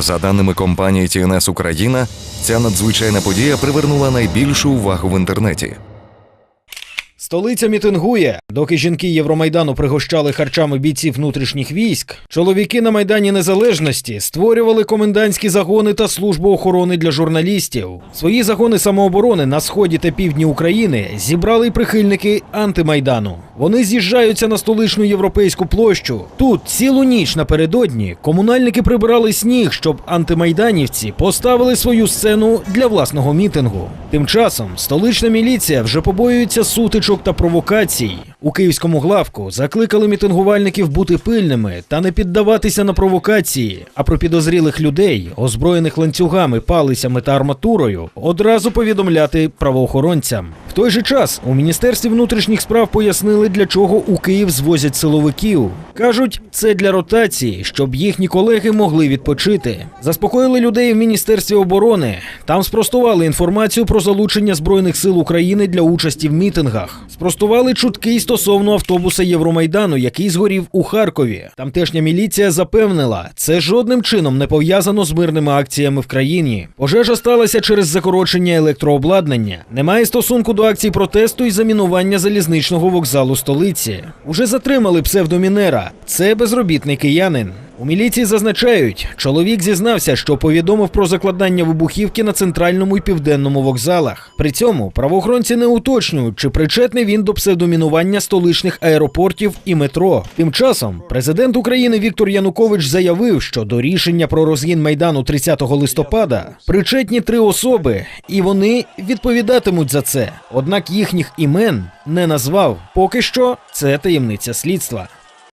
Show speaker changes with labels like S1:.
S1: За даними компанії TNS Україна, ця надзвичайна подія привернула найбільшу увагу в інтернеті.
S2: Столиця мітингує. Доки жінки Євромайдану пригощали харчами бійців внутрішніх військ, чоловіки на Майдані Незалежності створювали комендантські загони та службу охорони для журналістів. Свої загони самооборони на сході та півдні України зібрали й прихильники антимайдану. Вони з'їжджаються на столичну європейську площу. Тут цілу ніч напередодні комунальники прибирали сніг, щоб антимайданівці поставили свою сцену для власного мітингу. Тим часом столична міліція вже побоюється сутичок та провокацій. У київському главку закликали мітингувальників бути пильними та не піддаватися на провокації. А про підозрілих людей, озброєних ланцюгами, палицями та арматурою, одразу повідомляти правоохоронцям. В той же час у міністерстві внутрішніх справ пояснили, для чого у Київ звозять силовиків. кажуть, це для ротації, щоб їхні колеги могли відпочити. Заспокоїли людей в міністерстві оборони. Там спростували інформацію про залучення збройних сил України для участі в мітингах. Спростували чутки стосовно автобуса Євромайдану, який згорів у Харкові. Тамтешня міліція запевнила, це жодним чином не пов'язано з мирними акціями в країні. Пожежа сталася через закорочення електрообладнання. Немає стосунку до акцій протесту і замінування залізничного вокзалу столиці. Уже затримали псевдомінера. Це безробітний киянин. У міліції зазначають, чоловік зізнався, що повідомив про закладання вибухівки на центральному і південному вокзалах. При цьому правоохоронці не уточнюють, чи причетний він до псевдомінування столичних аеропортів і метро. Тим часом президент України Віктор Янукович заявив, що до рішення про розгін майдану 30 листопада причетні три особи, і вони відповідатимуть за це. Однак їхніх імен не назвав. Поки що це таємниця слідства.